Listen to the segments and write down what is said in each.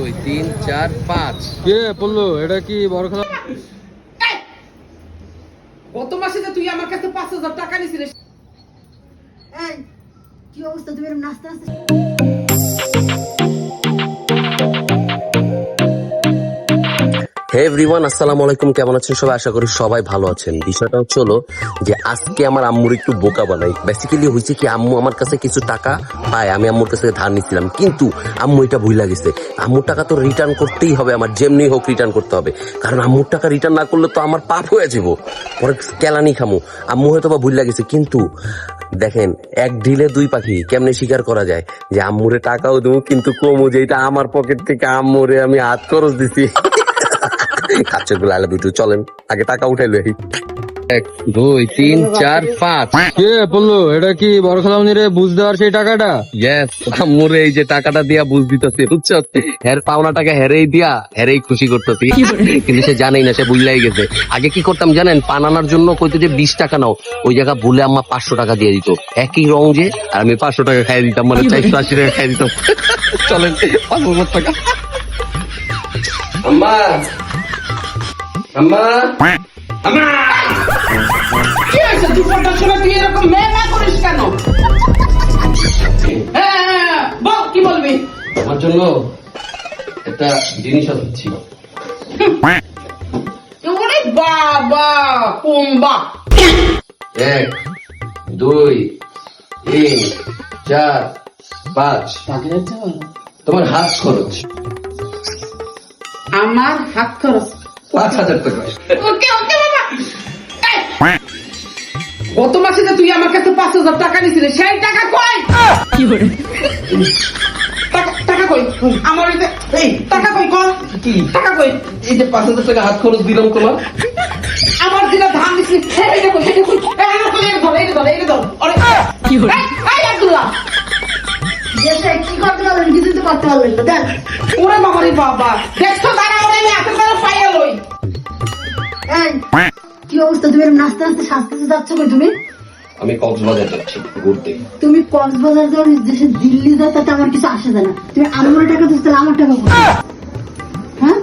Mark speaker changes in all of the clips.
Speaker 1: দুই তিন চার পাঁচ।
Speaker 2: কে বলল? এটা কি বড় খেলা?
Speaker 3: গত মাসে যে তুই আমার কাছে পাঁচ হাজার টাকা নিয়েছিলিস।
Speaker 4: এই কি অবস্থা? তুমি এরকম
Speaker 1: এভরিওয়ান আসসালামু আলাইকুম। কেমন আছেন সবাই? আশা করি সবাই ভালো আছেন। বিষয়টা হচ্ছে হলো যে আজকে আমার আম্মুর একটু বোকা বানাই। বেসিক্যালি হয়েছে কি, আম্মু আমার কাছে কিছু টাকা পায়। আমি আম্মুর কাছে ধার নিছিলাম। কিন্তু আম্মু এটা ভুলা গেছে। আম্মুর টাকা তো রিটার্ন করতেই হবে। আমার যেমনি হোক রিটার্ন করতে হবে। কারণ আম্মুর টাকা রিটার্ন না করলে তো আমার পাপ হয়ে যাব। পরে কেলানি খামু। আম্মু হয়তো বা ভুলা গেছে। কিন্তু দেখেন, এক ঢিলে দুই পাখি কেমনে স্বীকার করা যায়? যে আম্মুরে টাকাও দেবো, কিন্তু কমু যে এটা আমার পকেট থেকে আম্মুরে আমি হাত খরচ দিছি। খাচ্ছে গুলো আলাদা একটু চলেন আগে টাকা উঠাইলো এই এক দুই তিন চার পাঁচ।
Speaker 2: কে পড়ল এটা কি বড় খেলা রে? বুঝ দেওয়ার সেই টাকাটা।
Speaker 1: ইয়েস আম্মুরে এই যে টাকাটা দিয়া বুঝ দিতেছে বুঝছ? হের পাওনা টাকা হেরেই দিয়া হেরেই খুশি করতেছি। কিন্তু সে জানেই না সে বুঝলাই গেছে। আগে কি করতাম জানেন? পান আনার জন্য কইতো যে বিশ টাকা নাও ওই জায়গা ভুলে আম্মা পাঁচশো টাকা দিয়ে দিত। একই রং যে আর আমি পাঁচশো টাকা খাই দিতাম মানে চারশো আশি টাকা খাই দিতাম। চলেন পাঁচ হাজার টাকা। আম্মা আম্মা! আম্মা!
Speaker 3: কি হয়েছে? তুই ফোনটা শুনে তুই এরকম মেয়ে না করিস কেন? হ্যাঁ, হ্যাঁ, হ্যাঁ, বল কি বলবি?
Speaker 1: আমার জন্য একটা জিনিস আনছি
Speaker 3: ওরে বাবা কুম্বা।
Speaker 1: এক দুই তিন চার পাঁচ। তোমার হাত খরচ।
Speaker 3: আমার হাত খরচ?
Speaker 1: পাঁচ হাজার টাকা
Speaker 3: ওকে ওকে বাবা। এই, গত মাসে যে তুই আমার কাছে পাঁচ হাজার টাকা নিছিলিস সেই টাকা কই? টাকা- টাকা কই? আমার এই যে- এই টাকা কই কর
Speaker 1: কি?
Speaker 3: টাকা কই?
Speaker 1: এই যে পাঁচ হাজার টাকা হাত খরচ দিলাম তোমার।
Speaker 3: আমার যেটা ধান দিছি এই দেখো এই দেখো আমার কই এটা ধর এটা ধর এটা ধর আরে কি হলো? এই আব্দুল্লাহ।
Speaker 4: দেশে কি করতে পারলেন তো করতে পারলেন না দেখ।
Speaker 3: ওরে বাবা রে বাবা
Speaker 4: কি অবস্থা? তুমি নাচতে নাচতে যাচ্ছ কই তুমি?
Speaker 1: আমি কক্সবাজার যাচ্ছি ঘুরতে।
Speaker 4: তুমি কক্সবাজার যাও দেশে দিল্লি যাও তাতে আমার কিছু আসে যায় না। তুমি আমার টাকা দিচ্ছ আমার টাকা হ্যাঁ?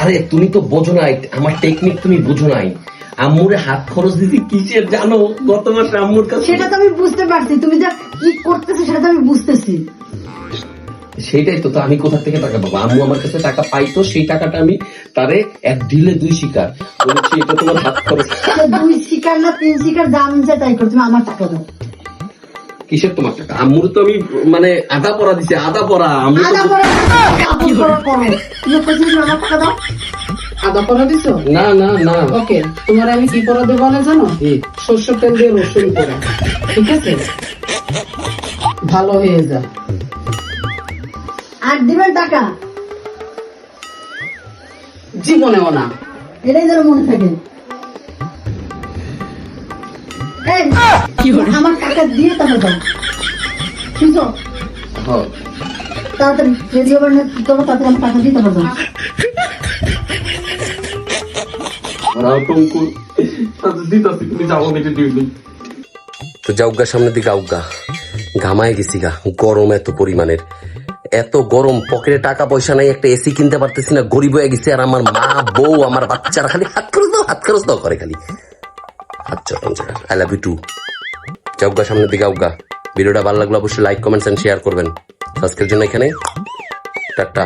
Speaker 1: আরে তুমি তো বোঝো নাই আমার টেকনিক তুমি বুঝো নাই। আম্মুরে হাত খরচ দিছি কিসের জানো? গত মাসে আম্মুর কাছে
Speaker 4: সেটা তো আমি বুঝতে পারছি তুমি যা কি করতেছো সেটা তো আমি বুঝতেছি।
Speaker 1: সেইটাই তো আমি কোথা থেকে টাকা পাবো? আম্মু আমার কাছে টাকা পাইতো সেই টাকাটা আমি তারে এক ঢিলে দুই শিকার। বলেছি এটা তোমার হাত খরচ।
Speaker 4: দুই শিকার না তিন শিকার দাম যায় তাই করো তুমি আমার টাকা দাও।
Speaker 1: কিসের তোমার টাকা? আম্মুর তো আমি মানে আধা পড়া দিছি আধা পড়া আম্মু
Speaker 4: আদা পরে কাপড় পরা করো আমার টাকা দাও।
Speaker 3: আদা পরা দিছো?
Speaker 1: না না না।
Speaker 3: ওকে তোমার আমি কি পরা দেবো না জানো?
Speaker 1: কি?
Speaker 3: সর্ষের তেল দিয়ে রসুন পরা ঠিক আছে? ভালো হয়ে যা।
Speaker 4: আর দিবেন টাকা?
Speaker 3: জীবনেও না।
Speaker 4: এটাই যেন মনে থাকে। আমার টাকা দিয়ে তারপর দাও। বুঝছ
Speaker 1: হ্যাঁ।
Speaker 4: তাড়াতাড়ি রেডি হবার না কি তাড়াতাড়ি আমার টাকা দিয়ে তারপর দাও।
Speaker 1: তো যাও সামনের দিকে আউগা ঘামায় গেছি গা গরম এত পরিমাণের। এত গরম পকেটে টাকা পয়সা নাই, একটা এসি কিনতে পারতেছি না, গরিব হয়ে গেছে, আর আমার মা, বউ, আমার বাচ্চারা খালি হাত খরচ দাও, হাত খরচ দাও করে খালি। আচ্ছা আই লাভ ইউ টু চৌগা সামনের দিকে আউগা ভিডিওটা ভালো লাগল অবশ্যই লাইক কমেন্টস এন্ড শেয়ার করবেন। আজকের জন্য এখানে টাটা।